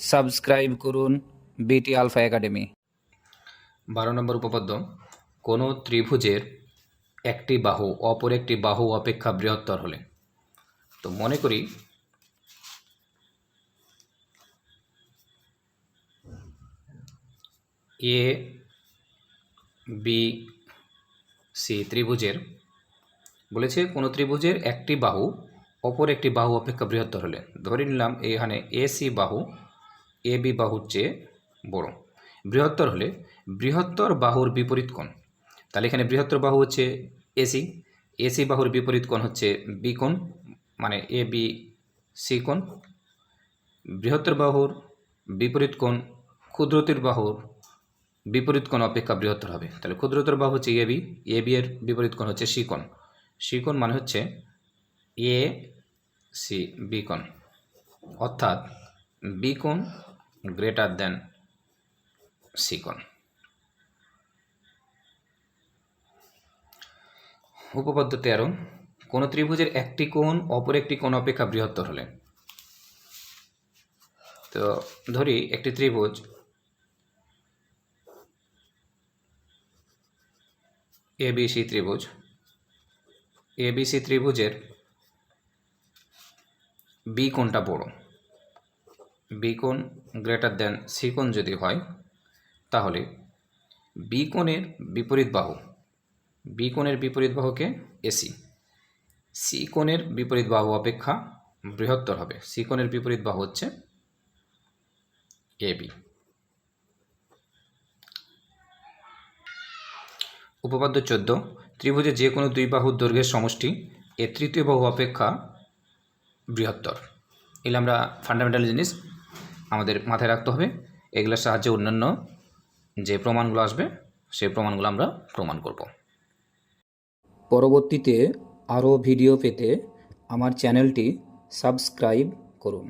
Subscribe করুন বিটি alpha academy. বারো নম্বর উপপাদ্য, কোনো ত্রিভুজের একটি বাহু অপর একটি বাহু অপেক্ষা বৃহত্তর হলে। তো মনে করি, এ, বি, সি ত্রিভুজের, বলেছে কোনো ত্রিভুজের একটি বাহু অপর একটি বাহু অপেক্ষা বৃহত্তর হলে। ধরে নিলাম, এখানে এ সি বাহু এ বি বাহুর চেয়ে বড়। বৃহত্তর হলে বৃহত্তর বাহুর বিপরীত কোণ। তাহলে এখানে বৃহত্তর বাহু হচ্ছে এসি এসি বাহুর বিপরীত কোণ হচ্ছে বি কোণ মানে এ বি সি কোণ। বৃহত্তর বাহুর বিপরীত কোণ, ক্ষুদ্রতির বাহুর বিপরীত কোণ অপেক্ষা বৃহত্তর হবে। তাহলে ক্ষুদ্রতর বাহু হচ্ছে এ বি এ বি এর বিপরীত কোণ হচ্ছে সি কোণ। সি কোণ মানে হচ্ছে এ সি বি কোণ। অর্থাৎ বি কোণ দেন সি কোণ উপপাদ্য তেরো, কোনো ত্রিভুজের একটি কোণ অপর একটি কোণ অপেক্ষা বৃহত্তর হলে? তো ধরি একটি ত্রিভুজ এবিসি ত্রিভুজ। এবিসি ত্রিভুজের বি কোণটা বড়। বি কোণ গ্রেটার দেন সি কোণ যদি হয়, তাহলে বি কোণের বিপরীত বাহু বি কোণের বিপরীত বাহুকে এসি। সি কোণের বিপরীত বাহু অপেক্ষা বৃহত্তর হবে। সি কোণের বিপরীত বাহু হচ্ছে এবি উপপাদ্য চোদ্দ ত্রিভুজে যে কোনো দুই বাহুর দৈর্ঘ্যের সমষ্টি এ তৃতীয় বাহু অপেক্ষা বৃহত্তর। এগুলো আমরা ফান্ডামেন্টাল জিনিস আমাদের মাথায় রাখতে হবে। এগুলোর সাহায্যে অন্যান্য যে প্রমাণগুলো আসবে সেই প্রমাণগুলো আমরা প্রমাণ করব। পরবর্তীতে আরও ভিডিও পেতে আমার চ্যানেলটি সাবস্ক্রাইব করুন।